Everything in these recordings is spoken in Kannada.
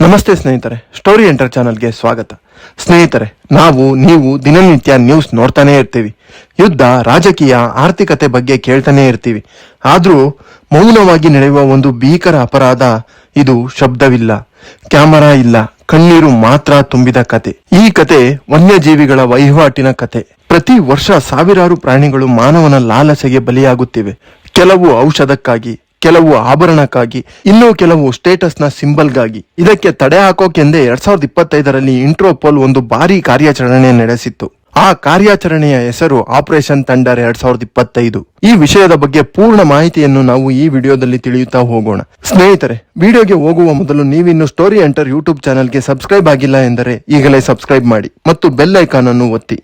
ನಮಸ್ತೆ ಸ್ನೇಹಿತರೆ ಸ್ಟೋರಿ ಎಂಟರ್ ಚಾನಲ್ಗೆ ಸ್ವಾಗತ. ಸ್ನೇಹಿತರೆ, ನಾವು, ನೀವು ದಿನನಿತ್ಯ ನ್ಯೂಸ್ ನೋಡ್ತಾನೆ ಇರ್ತೀವಿ. ಯುದ್ಧ, ರಾಜಕೀಯ, ಆರ್ಥಿಕತೆ ಬಗ್ಗೆ ಕೇಳ್ತಾನೆ ಇರ್ತೀವಿ. ಆದ್ರೂ, ಮೌನವಾಗಿ ನಡೆಯುವ ಒಂದು ಭೀಕರ ಅಪರಾಧ ಇದು ಶಬ್ದವಿಲ್ಲ. ಕ್ಯಾಮರಾ ಇಲ್ಲ, ಕಣ್ಣೀರು ಮಾತ್ರ ತುಂಬಿದ ಕತೆ. ಈ ಕತೆ ವನ್ಯಜೀವಿಗಳ ವಹಿವಾಟಿನ ಕತೆ. ಪ್ರತಿ ವರ್ಷ ಸಾವಿರಾರು ಪ್ರಾಣಿಗಳು ಮಾನವನ ಲಾಲಸೆಗೆ ಬಲಿಯಾಗುತ್ತಿವೆ. ಕೆಲವು ಔಷಧಕ್ಕಾಗಿ. ಕೆಲವು ಆಭರಣಕ್ಕಾಗಿ, ಇನ್ನೂ ಕೆಲವು ಸ್ಟೇಟಸ್ನ ಸಿಂಬಲ್ಗಾಗಿ ಇದಕ್ಕೆ ತಡೆ ಹಾಕೋಕೆಂದೇ ಎರಡ್ ಸಾವಿರದ ಇಪ್ಪತ್ತೈದರಲ್ಲಿ ಇಂಟ್ರೋಪೋಲ್ ಒಂದು ಭಾರಿ ಕಾರ್ಯಾಚರಣೆ ನಡೆಸಿತ್ತು. ಆ ಕಾರ್ಯಾಚರಣೆಯ ಹೆಸರು ಆಪರೇಷನ್ ತಂಡರ್ ಎರಡ್ ಸಾವಿರದ ಇಪ್ಪತ್ತೈದು. ಈ ವಿಷಯದ ಬಗ್ಗೆ ಪೂರ್ಣ ಮಾಹಿತಿಯನ್ನು ನಾವು ಈ ವಿಡಿಯೋದಲ್ಲಿ ತಿಳಿಯುತ್ತಾ ಹೋಗೋಣ. ಸ್ನೇಹಿತರೆ, ವಿಡಿಯೋಗೆ ಹೋಗುವ ಮೊದಲು ನೀವಿನ್ನು ಸ್ಟೋರಿ ಎಂಟರ್ ಯೂಟ್ಯೂಬ್ ಚಾನೆಲ್ಗೆ ಸಬ್ಸ್ಕ್ರೈಬ್ ಆಗಿಲ್ಲ ಎಂದರೆ ಈಗಲೇ ಸಬ್ಸ್ಕ್ರೈಬ್ ಮಾಡಿ ಮತ್ತು ಬೆಲ್ ಐಕಾನ್ ಅನ್ನು ಒತ್ತಿ.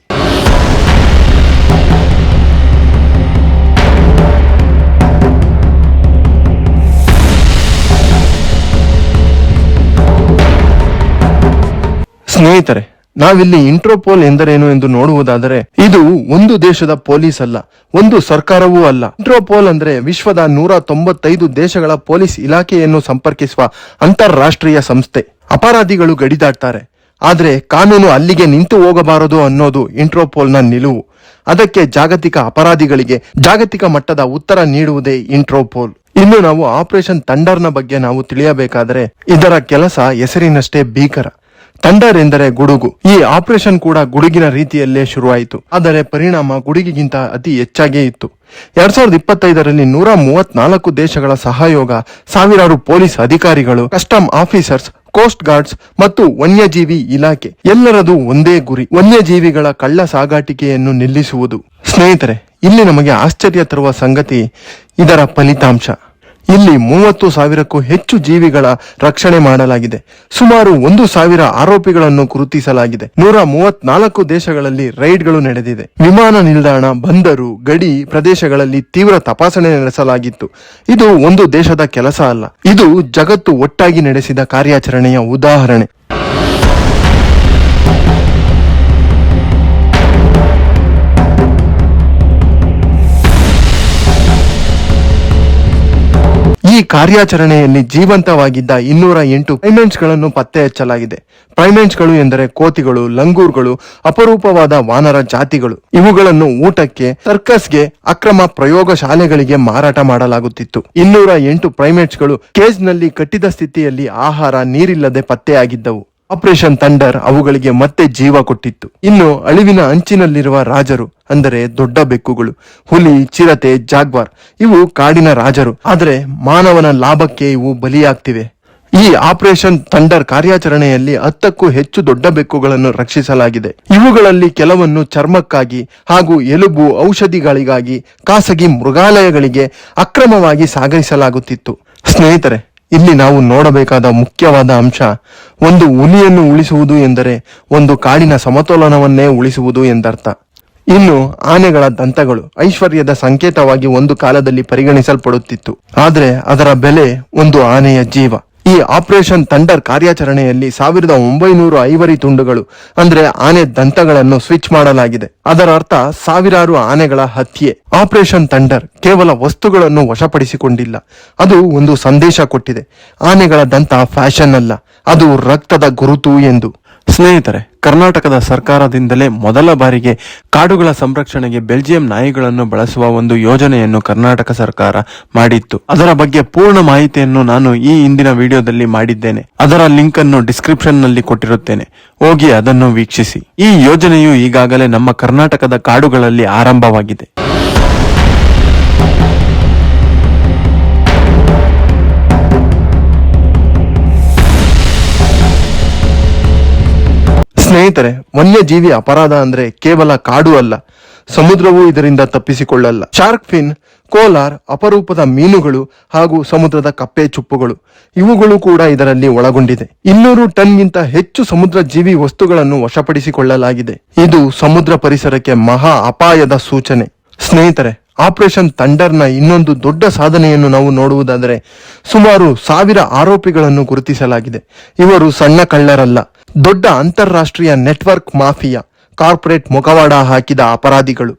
ಸ್ನೇಹಿತರೆ, ನಾವಿಲ್ಲಿ ಇಂಟ್ರೋಪೋಲ್ ಎಂದರೇನು ಎಂದು ನೋಡುವುದಾದರೆ, ಇದು ಒಂದು ದೇಶದ ಪೊಲೀಸ್ ಅಲ್ಲ, ಒಂದು ಸರ್ಕಾರವೂ ಅಲ್ಲ. ಇಂಟ್ರೋಪೋಲ್ ಅಂದ್ರೆ ವಿಶ್ವದ ನೂರ ತೊಂಬತ್ತೈದು ದೇಶಗಳ ಪೊಲೀಸ್ ಇಲಾಖೆಯನ್ನು ಸಂಪರ್ಕಿಸುವ ಅಂತಾರಾಷ್ಟ್ರೀಯ ಸಂಸ್ಥೆ. ಅಪರಾಧಿಗಳು ಗಡಿ ದಾಟ್ತಾರೆ ಆದ್ರೆ ಕಾನೂನು ಅಲ್ಲಿಗೆ ನಿಂತು ಹೋಗಬಾರದು ಅನ್ನೋದು ಇಂಟ್ರೋಪೋಲ್ನ ನಿಲುವು. ಅದಕ್ಕೆ ಜಾಗತಿಕ ಅಪರಾಧಿಗಳಿಗೆ ಜಾಗತಿಕ ಮಟ್ಟದ ಉತ್ತರ ನೀಡುವುದೇ ಇಂಟ್ರೋಪೋಲ್. ಇನ್ನು ನಾವು ಆಪರೇಷನ್ ತಂಡರ್ನ ಬಗ್ಗೆ ನಾವು ತಿಳಿಯಬೇಕಾದರೆ, ಇದರ ಕೆಲಸ ಹೆಸರಿನಷ್ಟೇ ಭೀಕರ. ಥಂಡರ್ ಎಂದರೆ ಗುಡುಗು. ಈ ಆಪರೇಷನ್ ಕೂಡ ಗುಡುಗಿನ ರೀತಿಯಲ್ಲೇ ಶುರುವಾಯಿತು. ಆದರೆ ಪರಿಣಾಮ ಗುಡುಗಿಗಿಂತ ಅತಿ ಹೆಚ್ಚಾಗೇ ಇತ್ತು. ಎರಡ್ ಸಾವಿರದ ಇಪ್ಪತ್ತೈದರಲ್ಲಿ ನೂರ ಮೂವತ್ನಾಲ್ಕು ದೇಶಗಳ ಸಹಯೋಗ, ಸಾವಿರಾರು ಪೊಲೀಸ್ ಅಧಿಕಾರಿಗಳು, ಕಸ್ಟಮ್ ಆಫೀಸರ್ಸ್, ಕೋಸ್ಟ್ ಗಾರ್ಡ್ಸ್ ಮತ್ತು ವನ್ಯಜೀವಿ ಇಲಾಖೆ ಎಲ್ಲರದು ಒಂದೇ ಗುರಿ, ವನ್ಯಜೀವಿಗಳ ಕಳ್ಳ ಸಾಗಾಟಿಕೆಯನ್ನು ನಿಲ್ಲಿಸುವುದು. ಸ್ನೇಹಿತರೆ, ಇಲ್ಲಿ ನಮಗೆ ಆಶ್ಚರ್ಯ ತರುವ ಸಂಗತಿ ಇದರ ಫಲಿತಾಂಶ. ಇಲ್ಲಿ ಮೂವತ್ತು ಸಾವಿರಕ್ಕೂ ಹೆಚ್ಚು ಜೀವಿಗಳ ರಕ್ಷಣೆ ಮಾಡಲಾಗಿದೆ. ಸುಮಾರು ಒಂದು ಸಾವಿರ ಆರೋಪಿಗಳನ್ನು ಗುರುತಿಸಲಾಗಿದೆ. ನೂರ ಮೂವತ್ನಾಲ್ಕು ದೇಶಗಳಲ್ಲಿ ರೈಡ್ಗಳು ನಡೆದಿದೆ. ವಿಮಾನ ನಿಲ್ದಾಣ, ಬಂದರು, ಗಡಿ ಪ್ರದೇಶಗಳಲ್ಲಿ ತೀವ್ರ ತಪಾಸಣೆ ನಡೆಸಲಾಗಿತ್ತು. ಇದು ಒಂದು ದೇಶದ ಕೆಲಸ ಅಲ್ಲ. ಇದು ಜಗತ್ತು ಒಟ್ಟಾಗಿ ನಡೆಸಿದ ಕಾರ್ಯಾಚರಣೆಯ ಉದಾಹರಣೆ. ಈ ಕಾರ್ಯಾಚರಣೆಯಲ್ಲಿ ಜೀವಂತವಾಗಿದ್ದ ಇನ್ನೂರ ಎಂಟು ಪ್ರೈಮೆಂಟ್ಸ್ಗಳನ್ನು ಪತ್ತೆ ಹಚ್ಚಲಾಗಿದೆ ಪ್ರೈಮೆಂಟ್ಸ್ಗಳು ಎಂದರೆ ಕೋತಿಗಳು, ಲಂಗೂರ್ಗಳು, ಅಪರೂಪವಾದ ವಾನರ ಜಾತಿಗಳು. ಇವುಗಳನ್ನು ಊಟಕ್ಕೆ ಸರ್ಕಸ್ಗೆ ಅಕ್ರಮ ಪ್ರಯೋಗ ಶಾಲೆಗಳಿಗೆ ಮಾರಾಟ ಮಾಡಲಾಗುತ್ತಿತ್ತು. ಇನ್ನೂರ ಎಂಟು ಪ್ರೈಮೇಟ್ಸ್ಗಳು ಕೇಜ್ನಲ್ಲಿ ಕಟ್ಟಿದ ಸ್ಥಿತಿಯಲ್ಲಿ ಆಹಾರ, ನೀರಿಲ್ಲದೆ ಪತ್ತೆಯಾಗಿದ್ದವು. ಆಪರೇಷನ್ ತಂಡರ್ ಅವುಗಳಿಗೆ ಮತ್ತೆ ಜೀವ ಕೊಟ್ಟಿತ್ತು. ಇನ್ನು ಅಳಿವಿನ ಅಂಚಿನಲ್ಲಿರುವ ರಾಜರು, ಅಂದರೆ ದೊಡ್ಡ ಬೆಕ್ಕುಗಳು, ಹುಲಿ, ಚಿರತೆ, ಜಾಗ್ವಾರ್, ಇವು ಕಾಡಿನ ರಾಜರು. ಆದರೆ ಮಾನವನ ಲಾಭಕ್ಕೆ ಇವು ಬಲಿಯಾಗ್ತಿವೆ. ಈ ಆಪರೇಷನ್ ಥಂಡರ್ ಕಾರ್ಯಾಚರಣೆಯಲ್ಲಿ ಹತ್ತಕ್ಕೂ ಹೆಚ್ಚು ದೊಡ್ಡ ಬೆಕ್ಕುಗಳನ್ನು ರಕ್ಷಿಸಲಾಗಿದೆ. ಇವುಗಳಲ್ಲಿ ಕೆಲವನ್ನು ಚರ್ಮಕ್ಕಾಗಿ ಹಾಗೂ ಎಲುಬು ಔಷಧಿಗಳಿಗಾಗಿ ಖಾಸಗಿ ಮೃಗಾಲಯಗಳಿಗೆ ಅಕ್ರಮವಾಗಿ ಸಾಗಿಸಲಾಗುತ್ತಿತ್ತು ಸ್ನೇಹಿತರೆ ಇಲ್ಲಿ ನಾವು ನೋಡಬೇಕಾದ ಮುಖ್ಯವಾದ ಅಂಶ, ಒಂದು ಹುಲಿಯನ್ನು ಉಳಿಸುವುದು ಎಂದರೆ ಒಂದು ಕಾಡಿನ ಸಮತೋಲನವನ್ನೇ ಉಳಿಸುವುದು ಎಂದರ್ಥ. ಇನ್ನು ಆನೆಗಳ ದಂತಗಳು ಐಶ್ವರ್ಯದ ಸಂಕೇತವಾಗಿ ಒಂದು ಕಾಲದಲ್ಲಿ ಪರಿಗಣಿಸಲ್ಪಡುತ್ತಿತ್ತು. ಆದರೆ ಅದರ ಬೆಲೆ ಒಂದು ಆನೆಯ ಜೀವ. ಈ ಆಪರೇಷನ್ ಥಂಡರ್ ಕಾರ್ಯಾಚರಣೆಯಲ್ಲಿ ಸಾವಿರದ ಒಂಬೈನೂರು ಐವರಿ ತುಂಡುಗಳು, ಅಂದ್ರೆ ಆನೆ ದಂತಗಳನ್ನು ಸ್ವಿಚ್ ಮಾಡಲಾಗಿದೆ. ಅದರ ಅರ್ಥ ಸಾವಿರಾರು ಆನೆಗಳ ಹತ್ಯೆ. ಆಪರೇಷನ್ ಥಂಡರ್ ಕೇವಲ ವಸ್ತುಗಳನ್ನು ವಶಪಡಿಸಿಕೊಂಡಿಲ್ಲ, ಅದು ಒಂದು ಸಂದೇಶ ಕೊಟ್ಟಿದೆ. ಆನೆಗಳ ದಂತ ಫ್ಯಾಷನ್ ಅಲ್ಲ, ಅದು ರಕ್ತದ ಗುರುತು ಎಂದು. ಸ್ನೇಹಿತರೆ, ಕರ್ನಾಟಕದ ಸರ್ಕಾರದಿಂದಲೇ ಮೊದಲ ಬಾರಿಗೆ ಕಾಡುಗಳ ಸಂರಕ್ಷಣೆಗೆ ಬೆಲ್ಜಿಯಂ ನಾಯಿಗಳನ್ನು ಬಳಸುವ ಒಂದು ಯೋಜನೆಯನ್ನು ಕರ್ನಾಟಕ ಸರ್ಕಾರ ಮಾಡಿತ್ತು. ಅದರ ಬಗ್ಗೆ ಪೂರ್ಣ ಮಾಹಿತಿಯನ್ನು ನಾನು ಈ ಹಿಂದಿನ ವಿಡಿಯೋದಲ್ಲಿ ಮಾಡಿದ್ದೇನೆ. ಅದರ ಲಿಂಕ್ ಅನ್ನು ಡಿಸ್ಕ್ರಿಪ್ಷನ್ನಲ್ಲಿ ಕೊಟ್ಟಿರುತ್ತೇನೆ. ಹೋಗಿ ಅದನ್ನು ವೀಕ್ಷಿಸಿ. ಈ ಯೋಜನೆಯು ಈಗಾಗಲೇ ನಮ್ಮ ಕರ್ನಾಟಕದ ಕಾಡುಗಳಲ್ಲಿ ಆರಂಭವಾಗಿದೆ. ಸ್ನೇಹಿತರೆ, ವನ್ಯಜೀವಿ ಅಪರಾಧ ಅಂದ್ರೆ ಕೇವಲ ಕಾಡು ಅಲ್ಲ, ಸಮುದ್ರವೂ ಇದರಿಂದ ತಪ್ಪಿಸಿಕೊಳ್ಳಲ್ಲ. ಶಾರ್ಕ್ ಫಿನ್ ಕೋಲಾರ್, ಅಪರೂಪದ ಮೀನುಗಳು ಹಾಗೂ ಸಮುದ್ರದ ಕಪ್ಪೆ ಚುಪ್ಪುಗಳು, ಇವುಗಳು ಕೂಡ ಇದರಲ್ಲಿ ಒಳಗೊಂಡಿದೆ. ಇನ್ನೂರು ಟನ್ಗಿಂತ ಹೆಚ್ಚು ಸಮುದ್ರ ಜೀವಿ ವಸ್ತುಗಳನ್ನು ವಶಪಡಿಸಿಕೊಳ್ಳಲಾಗಿದೆ. ಇದು ಸಮುದ್ರ ಪರಿಸರಕ್ಕೆ ಮಹಾ ಅಪಾಯದ ಸೂಚನೆ. ಸ್ನೇಹಿತರೆ, ಆಪರೇಷನ್ ಥಂಡರ್ನ ಇನ್ನೊಂದು ದೊಡ್ಡ ಸಾಧನೆಯನ್ನು ನಾವು ನೋಡುವುದಾದರೆ ಸುಮಾರು ಸಾವಿರ ಆರೋಪಿಗಳನ್ನು ಗುರುತಿಸಲಾಗಿದೆ. ಇವರು ಸಣ್ಣ ಕಳ್ಳರಲ್ಲ. ದೊಡ್ಡ ಅಂತಾರಾಷ್ಟ್ರೀಯ ನೆಟ್ವರ್ಕ್ ಮಾಫಿಯಾ, ಕಾರ್ಪೊರೇಟ್ ಮುಖವಾಡ ಹಾಕಿದ ಅಪರಾಧಿಗಳು.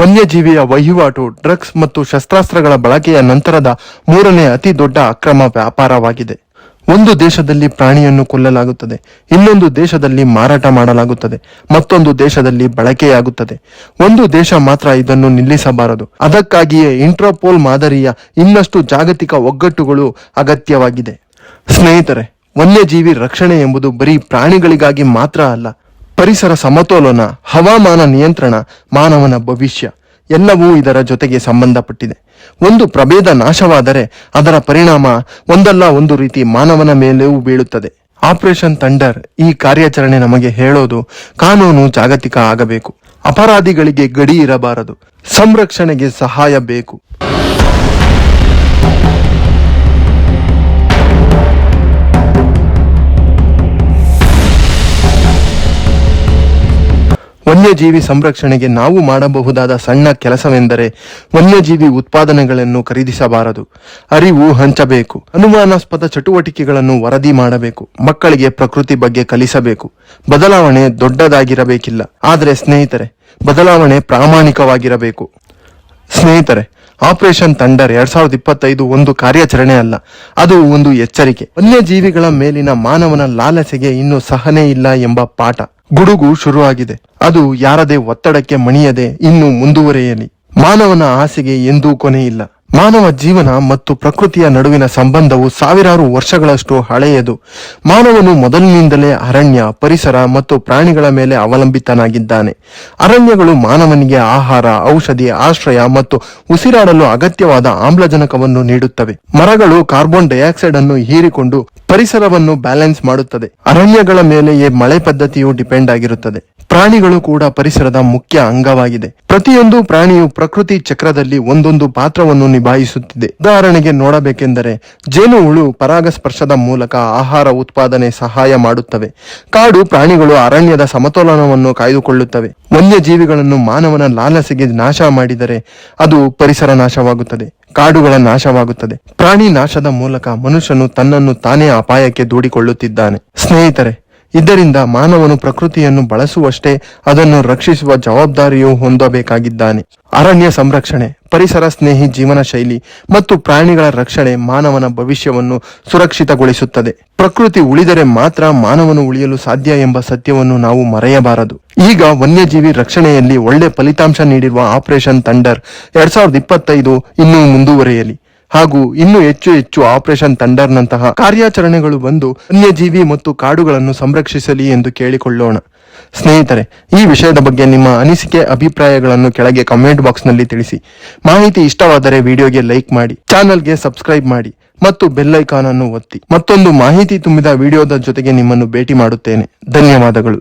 ವನ್ಯಜೀವಿಯ ವಹಿವಾಟು, ಡ್ರಗ್ಸ್ ಮತ್ತು ಶಸ್ತ್ರಾಸ್ತ್ರಗಳ ಬಳಕೆಯ ನಂತರದ ಮೂರನೇ ಅತಿ ದೊಡ್ಡ ಅಕ್ರಮ ವ್ಯಾಪಾರವಾಗಿದೆ. ಒಂದು ದೇಶದಲ್ಲಿ ಪ್ರಾಣಿಯನ್ನು ಕೊಲ್ಲಲಾಗುತ್ತದೆ, ಇನ್ನೊಂದು ದೇಶದಲ್ಲಿ ಮಾರಾಟ ಮಾಡಲಾಗುತ್ತದೆ, ಮತ್ತೊಂದು ದೇಶದಲ್ಲಿ ಬಳಕೆಯಾಗುತ್ತದೆ. ಒಂದು ದೇಶ ಮಾತ್ರ ಇದನ್ನು ನಿಲ್ಲಿಸಬಾರದು. ಅದಕ್ಕಾಗಿಯೇ ಇಂಟ್ರೋಪೋಲ್ ಮಾದರಿಯ ಇನ್ನಷ್ಟು ಜಾಗತಿಕ ಒಗ್ಗಟ್ಟುಗಳು ಅಗತ್ಯವಾಗಿದೆ. ಸ್ನೇಹಿತರೆ ವನ್ಯಜೀವಿ ರಕ್ಷಣೆ ಎಂಬುದು ಬರೀ ಪ್ರಾಣಿಗಳಿಗಾಗಿ ಮಾತ್ರ ಅಲ್ಲ, ಪರಿಸರ ಸಮತೋಲನ, ಹವಾಮಾನ ನಿಯಂತ್ರಣ, ಮಾನವನ ಭವಿಷ್ಯ ಎಲ್ಲವೂ ಇದರ ಜೊತೆಗೆ ಸಂಬಂಧಪಟ್ಟಿದೆ. ಒಂದು ಪ್ರಭೇದ ನಾಶವಾದರೆ ಅದರ ಪರಿಣಾಮ ಒಂದಲ್ಲ ಒಂದು ರೀತಿ ಮಾನವನ ಮೇಲೆಯೂ ಬೀಳುತ್ತದೆ. ಆಪರೇಷನ್ ಥಂಡರ್ ಈ ಕಾರ್ಯಾಚರಣೆ ನಮಗೆ ಹೇಳೋದು ಕಾನೂನು ಜಾಗತಿಕ ಆಗಬೇಕು. ಅಪರಾಧಿಗಳಿಗೆ ಗಡಿ ಇರಬಾರದು. ಸಂರಕ್ಷಣೆಗೆ ಸಹಾಯ ಬೇಕು. ವನ್ಯಜೀವಿ ಸಂರಕ್ಷಣೆಗೆ ನಾವು ಮಾಡಬಹುದಾದ ಸಣ್ಣ ಕೆಲಸವೆಂದರೆ ವನ್ಯಜೀವಿ ಉತ್ಪಾದನೆಗಳನ್ನು ಖರೀದಿಸಬಾರದು. ಅರಿವು ಹಂಚಬೇಕು. ಅನುಮಾನಾಸ್ಪದ ಚಟುವಟಿಕೆಗಳನ್ನು ವರದಿ ಮಾಡಬೇಕು. ಮಕ್ಕಳಿಗೆ ಪ್ರಕೃತಿ ಬಗ್ಗೆ ಕಲಿಸಬೇಕು. ಬದಲಾವಣೆ ದೊಡ್ಡದಾಗಿರಬೇಕಿಲ್ಲ. ಆದರೆ ಸ್ನೇಹಿತರೆ, ಬದಲಾವಣೆ ಪ್ರಾಮಾಣಿಕವಾಗಿರಬೇಕು. ಸ್ನೇಹಿತರೆ, ಆಪರೇಷನ್ ತಂಡರ್ ಎರಡ್ ಸಾವಿರದ ಇಪ್ಪತ್ತೈದು ಒಂದು ಕಾರ್ಯಾಚರಣೆ ಅಲ್ಲ. ಅದು ಒಂದು ಎಚ್ಚರಿಕೆ. ವನ್ಯಜೀವಿಗಳ ಮೇಲಿನ ಮಾನವನ ಲಾಲಸೆಗೆ ಇನ್ನೂ ಸಹನೆ ಇಲ್ಲ ಎಂಬ ಪಾಠ. ಗುಡುಗು ಶುರುವಾಗಿದೆ. ಅದು ಯಾರದೇ ಒತ್ತಡಕ್ಕೆ ಮಣಿಯದೆ ಇನ್ನು ಮುಂದುವರೆಯಲಿ. ಮಾನವನ ಆಸೆಗೆ ಎಂದೂ ಕೊನೆಯಿಲ್ಲ. ಮಾನವ ಜೀವನ ಮತ್ತು ಪ್ರಕೃತಿಯ ನಡುವಿನ ಸಂಬಂಧವು ಸಾವಿರಾರು ವರ್ಷಗಳಷ್ಟು ಹಳೆಯದು. ಮಾನವನು ಮೊದಲಿನಿಂದಲೇ ಅರಣ್ಯ, ಪರಿಸರ ಮತ್ತು ಪ್ರಾಣಿಗಳ ಮೇಲೆ ಅವಲಂಬಿತನಾಗಿದ್ದಾನೆ. ಅರಣ್ಯಗಳು ಮಾನವನಿಗೆ ಆಹಾರ, ಔಷಧಿ, ಆಶ್ರಯ ಮತ್ತು ಉಸಿರಾಡಲು ಅಗತ್ಯವಾದ ಆಮ್ಲಜನಕವನ್ನು ನೀಡುತ್ತವೆ. ಮರಗಳು ಕಾರ್ಬನ್ ಡೈಆಕ್ಸೈಡ್ ಅನ್ನು ಹೀರಿಕೊಂಡು ಪರಿಸರವನ್ನು ಬ್ಯಾಲೆನ್ಸ್ ಮಾಡುತ್ತದೆ. ಅರಣ್ಯಗಳ ಮೇಲೆಯೇ ಮಳೆ ಪದ್ಧತಿಯು ಡಿಪೆಂಡ್ ಆಗಿರುತ್ತದೆ. ಪ್ರಾಣಿಗಳು ಕೂಡ ಪರಿಸರದ ಮುಖ್ಯ ಅಂಗವಾಗಿದೆ. ಪ್ರತಿಯೊಂದು ಪ್ರಾಣಿಯು ಪ್ರಕೃತಿ ಚಕ್ರದಲ್ಲಿ ಒಂದೊಂದು ಪಾತ್ರವನ್ನು ನಿಭಾಯಿಸುತ್ತಿದೆ. ಉದಾಹರಣೆಗೆ ನೋಡಬೇಕೆಂದರೆ, ಜೇನುಹುಳು ಪರಾಗಸ್ಪರ್ಶದ ಮೂಲಕ ಆಹಾರ ಉತ್ಪಾದನೆ ಸಹಾಯ ಮಾಡುತ್ತವೆ. ಕಾಡು ಪ್ರಾಣಿಗಳು ಅರಣ್ಯದ ಸಮತೋಲನವನ್ನು ಕಾಯ್ದುಕೊಳ್ಳುತ್ತವೆ. ವನ್ಯಜೀವಿಗಳನ್ನು ಮಾನವನ ಲಾಲಸೆಗೆ ನಾಶ ಮಾಡಿದರೆ ಅದು ಪರಿಸರ ನಾಶವಾಗುತ್ತದೆ. ಕಾಡುಗಳ ನಾಶವಾಗುತ್ತದೆ. ಪ್ರಾಣಿ ನಾಶದ ಮೂಲಕ ಮನುಷ್ಯನು ತನ್ನನ್ನು ತಾನೇ ಅಪಾಯಕ್ಕೆ ದೂಡಿಕೊಳ್ಳುತ್ತಿದ್ದಾನೆ. ಸ್ನೇಹಿತರೆ ಇದರಿಂದ ಮಾನವನು ಪ್ರಕೃತಿಯನ್ನು ಬಳಸುವಷ್ಟೇ ಅದನ್ನು ರಕ್ಷಿಸುವ ಜವಾಬ್ದಾರಿಯೂ ಹೊಂದಬೇಕಾಗಿದ್ದಾನೆ. ಅರಣ್ಯ ಸಂರಕ್ಷಣೆ, ಪರಿಸರ ಸ್ನೇಹಿ ಜೀವನ ಶೈಲಿ ಮತ್ತು ಪ್ರಾಣಿಗಳ ರಕ್ಷಣೆ ಮಾನವನ ಭವಿಷ್ಯವನ್ನು ಸುರಕ್ಷಿತಗೊಳಿಸುತ್ತದೆ. ಪ್ರಕೃತಿ ಉಳಿದರೆ ಮಾತ್ರ ಮಾನವನು ಉಳಿಯಲು ಸಾಧ್ಯ ಎಂಬ ಸತ್ಯವನ್ನು ನಾವು ಮರೆಯಬಾರದು. ಈಗ ವನ್ಯಜೀವಿ ರಕ್ಷಣೆಯಲ್ಲಿ ಒಳ್ಳೆ ಫಲಿತಾಂಶ ನೀಡಿರುವ ಆಪರೇಷನ್ ತಂಡರ್ ಎರಡ್ ಸಾವಿರದ ಇಪ್ಪತ್ತೈದು ಇನ್ನೂ ಮುಂದುವರಿಯಲಿ. ಹಾಗೂ ಇನ್ನೂ ಹೆಚ್ಚು ಹೆಚ್ಚು ಆಪರೇಷನ್ ಥಂಡರ್ನಂತಹ ಕಾರ್ಯಾಚರಣೆಗಳು ಬಂದು ವನ್ಯಜೀವಿ ಮತ್ತು ಕಾಡುಗಳನ್ನು ಸಂರಕ್ಷಿಸಲಿ ಎಂದು ಕೇಳಿಕೊಳ್ಳೋಣ. ಸ್ನೇಹಿತರೆ, ಈ ವಿಷಯದ ಬಗ್ಗೆ ನಿಮ್ಮ ಅನಿಸಿಕೆ, ಅಭಿಪ್ರಾಯಗಳನ್ನು ಕೆಳಗೆ ಕಮೆಂಟ್ ಬಾಕ್ಸ್ನಲ್ಲಿ ತಿಳಿಸಿ. ಮಾಹಿತಿ ಇಷ್ಟವಾದರೆ ವಿಡಿಯೋಗೆ ಲೈಕ್ ಮಾಡಿ, ಚಾನಲ್ಗೆ ಸಬ್ಸ್ಕ್ರೈಬ್ ಮಾಡಿ ಮತ್ತು ಬೆಲ್ ಐಕಾನ್ ಅನ್ನು ಒತ್ತಿ. ಮತ್ತೊಂದು ಮಾಹಿತಿ ತುಂಬಿದ ವಿಡಿಯೋದ ಜೊತೆಗೆ ನಿಮ್ಮನ್ನು ಭೇಟಿ ಮಾಡುತ್ತೇನೆ. ಧನ್ಯವಾದಗಳು.